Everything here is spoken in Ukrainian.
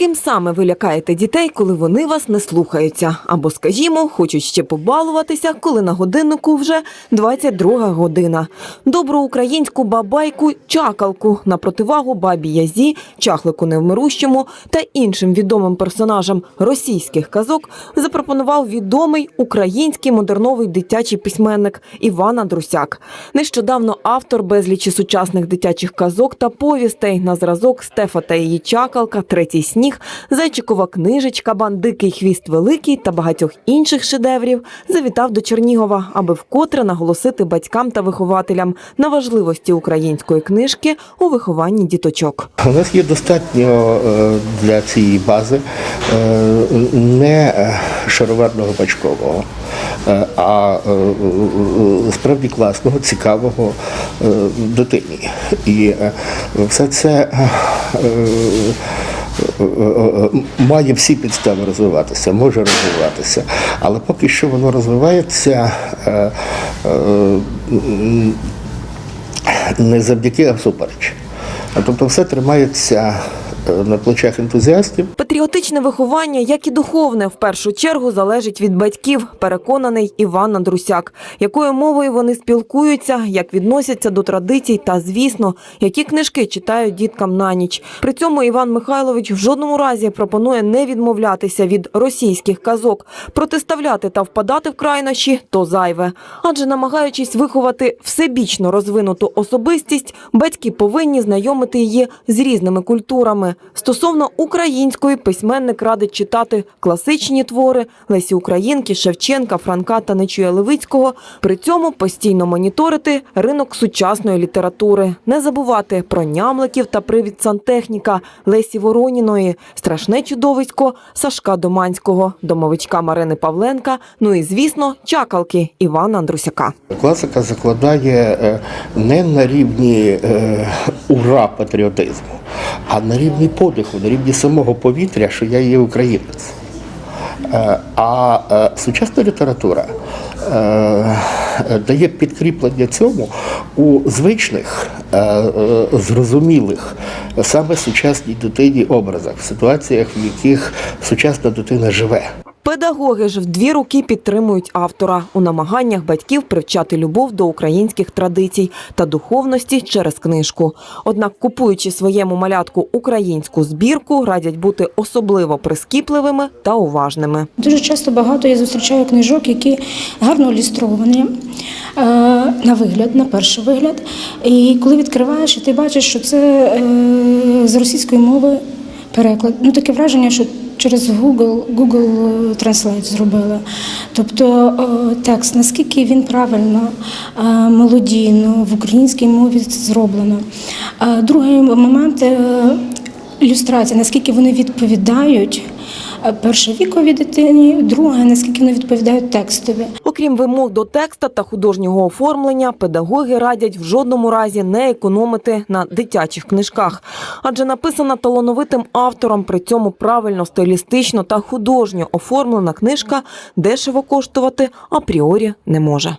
Ким саме ви лякаєте дітей, коли вони вас не слухаються? Або, скажімо, хочуть ще побалуватися, коли на годиннику вже 22 година. Добру українську бабайку чакалку на противагу бабі Язі, чахлику невмирущому та іншим відомим персонажам російських казок запропонував відомий український модерновий дитячий письменник Іван Андрусяк. Нещодавно автор безлічі сучасних дитячих казок та повістей на зразок Стефа та її чакалка, третій сніг, зайчикова книжечка, бандикий хвіст великий та багатьох інших шедеврів завітав до Чернігова, аби вкотре наголосити батькам та вихователям на важливості української книжки у вихованні діточок. У нас є достатньо е, для цієї бази е, не е, шароварного бачкового, а справді класного, цікавого дитині. І все це має всі підстави розвиватися, може розвиватися, але поки що воно розвивається. е, е, не завдяки, а всупереч. Тобто все тримається на плечах ентузіастів. Патріотичне виховання, як і духовне, в першу чергу залежить від батьків, переконаний Іван Андрусяк. Якою мовою вони спілкуються, як відносяться до традицій та, звісно, які книжки читають діткам на ніч. При цьому Іван Михайлович в жодному разі пропонує не відмовлятися від російських казок, протиставляти та впадати в крайнощі то зайве. Адже намагаючись виховати всебічно розвинуту особистість, батьки повинні знайомити її з різними культурами. Стосовно української письменник радить читати класичні твори Лесі Українки, Шевченка, Франка та Нечуя Левицького. При цьому постійно моніторити ринок сучасної літератури, не забувати про нямликів та привід сантехніка Лесі Вороніної, страшне чудовисько Сашка Доманського, домовичка Марини Павленка. Ну і звісно, чакалки Івана Андрусяка. Класика закладає е, не на рівні е, ура патріотизму, а на рівні подиху, на рівні самого повітря, що я є українець. Е, А е, сучасна література е, дає підкріплення цьому у звичних, зрозумілих саме сучасній дитині образах, в ситуаціях, в яких сучасна дитина живе. Педагоги ж в дві руки підтримують автора у намаганнях батьків привчати любов до українських традицій та духовності через книжку. Однак, купуючи своєму малятку українську збірку, радять бути особливо прискіпливими та уважними. Дуже часто багато я зустрічаю книжок, які гарно ілюстровані е, на вигляд, на перший вигляд. І коли відкриваєш, ти бачиш, що це е, з російської мови переклад. Ну таке враження, що через Google, Google Translate зробили. Тобто е, текст, наскільки він правильно, е, мелодійно в українській мові зроблено. Е, Другий момент е, ілюстрація, наскільки вони відповідають. Е, Перше вікові дитині, друге, наскільки вони відповідають текстові. Окрім вимог до текста та художнього оформлення, педагоги радять в жодному разі не економити на дитячих книжках, адже написана талановитим автором, при цьому правильно, стилістично та художньо оформлена книжка дешево коштувати апріорі не може.